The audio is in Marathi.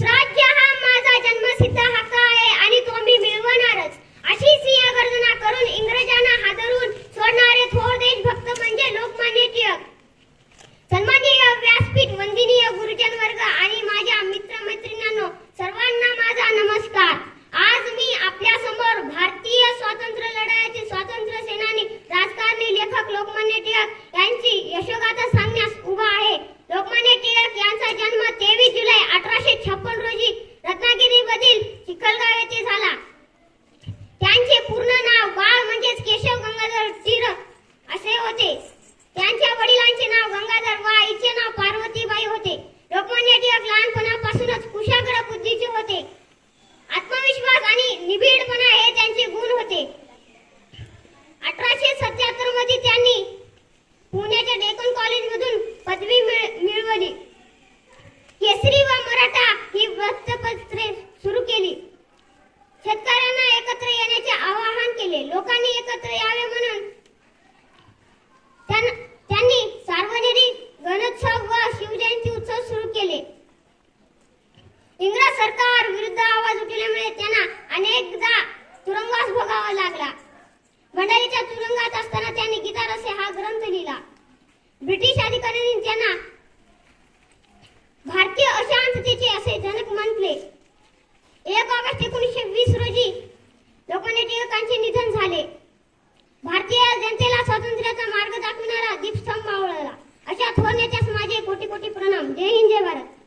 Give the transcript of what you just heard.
Strike! त्यांच्या वडिलांचे नाव गंगाधर व आईचे नाव पार्वतीबाई होते. लोकमान्य टिळक लहानपणापासूनच कुशाग्र बुद्धीचे होते. आत्मविश्वास आणि निबिडपणा हे त्यांचे गुण होते. अठराशे सत्याहत्तरमध्ये त्यांनी त्यांनी सार्वजनिक गणोत्सव व शिवजयंती उत्सव सुरू केले. इंग्रज सरकार विरुद्ध आवाज उठवल्यामुळे त्यांना अनेकदा तुरुंगास भोगावा लागला. भंडारीच्या तुरुंगात असताना त्यांनी गीता रसे हा ग्रंथ लिहिला. ब्रिटिश अधिकाऱ्यांनी त्यांना भारतीय अशांततेचे असे जनक म्हटले. एक ऑगस्ट एकोणीसशे वीस रोजी लोकांनी लोकनेटिकांचे निधन झाले. पुण्याच्याच माझे कोटी कोटी प्रणाम. जय हिंद जय भारत.